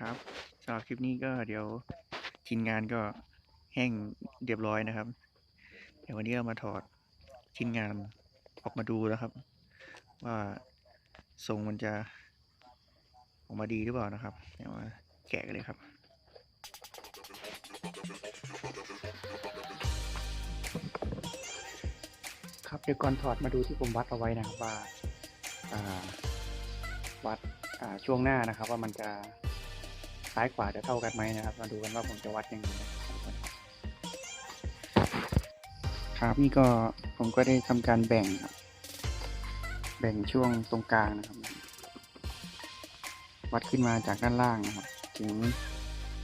ครับสำหรับคลิปนี้ก็เดี๋ยวชิ้นงานก็แห้งเรียบร้อยนะครับ เดี๋ยววันนี้เรามาถอดชิ้นงานออกมาดูนะครับ ว่าทรงมันจะออกมาดีหรือเปล่านะครับ เดี๋ยวมาแกะกันเลยครับครับเดี๋ยวก่อนถอดมาดูที่ผมวัดเอาไว้นะครับว่าวัดช่วงหน้านะครับ ว่ามันจะ ซ้ายขวาจะเท่ากันไหมนะครับ มาดูกันว่าผมจะวัดยังไงครับนี่ก็ผมก็ได้ทำการแบ่งครับ แบ่งช่วงตรงกลางนะครับ วัดขึ้นมาจากด้านล่างนะครับ ถึง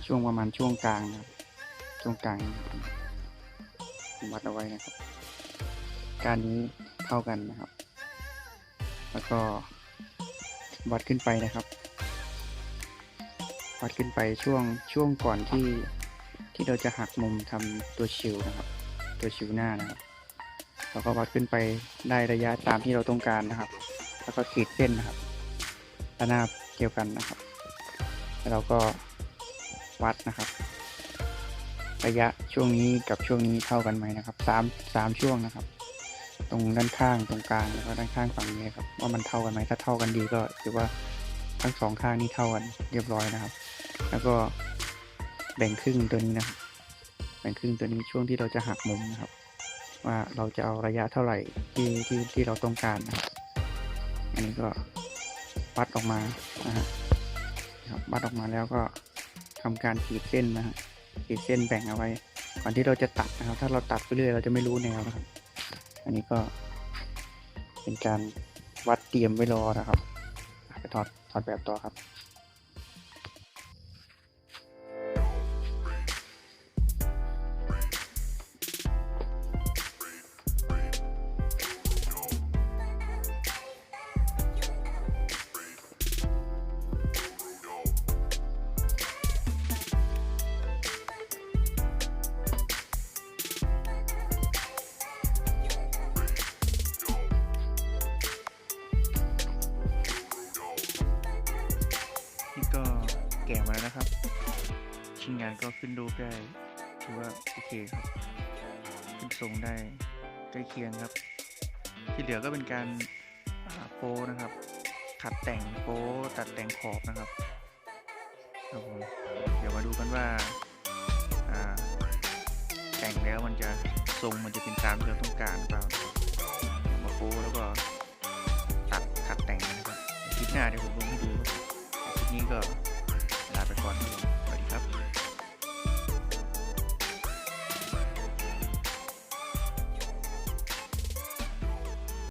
ช่วงประมาณช่วงกลางนะครับ ช่วงกลางผมวัดเอาไว้นะครับ การนี้เท่ากันนะครับ แล้วก็วัดขึ้นไปนะครับ วัดขึ้นไปช่วงช่วงก่อนที่ที่เราจะหักมุมทำตัวชิวนะครับ ตัวชิวหน้านะครับเราก็วัดขึ้นไปได้ระยะตามที่เราต้องการนะครับ แล้วก็ขีดเส้นนะครับระนาบเกี่ยวกันนะครับ แล้วเราก็วัดนะครับ ระยะช่วงนี้กับช่วงนี้เท่ากันไหมนะครับสามสามช่วงนะครับ ตรงด้านข้างตรงกลางแล้วก็ด้านข้างฝั่งนี้ครับว่ามันเท่ากันไหมถ้าเท่ากันดีก็ถือว่าทั้งสองข้างนี้เท่ากันเรียบร้อยนะครับ แล้วก็แบ่งครึ่งตัวนี้นะครับ แบ่งครึ่งตัวนี้ช่วงที่เราจะหักมุมนะครับ ว่าเราจะเอาระยะเท่าไหร่ที่ที่ที่เราต้องการนะครับอันนี้ก็วัดออกมานะฮะครับวัดออกมาแล้วก็ทำการขีดเส้นนะฮะขีดเส้นแบ่งเอาไว้ ก่อนที่เราจะตัดนะครับ ถ้าเราตัดไปเรื่อยเราจะไม่รู้แนวนะครับ อันนี้ก็เป็นการวัดเตรียมไว้รอนะครับ ไปถอดถอดแบบต่อครับ แกะมาแล้วนะครับ ชิ้นงานก็ขึ้นรูปได้ถือว่าโอเคครับขึ้นทรงได้ใกล้เคียงครับ ที่เหลือก็เป็นการโปะนะครับ ขัดแต่งโปะตัดแต่งขอบนะครับครับผมเดี๋ยวมาดูกันว่าแต่งแล้วมันจะทรงมันจะเป็นตามที่เราต้องการหรือเปล่ามาโปะแล้วก็ตัดขัดแต่งนะครับคลิปหน้าเดี๋ยวผมลงให้ดูคลิปนี้ก็ ไปก่อนครัสวัสดีครับ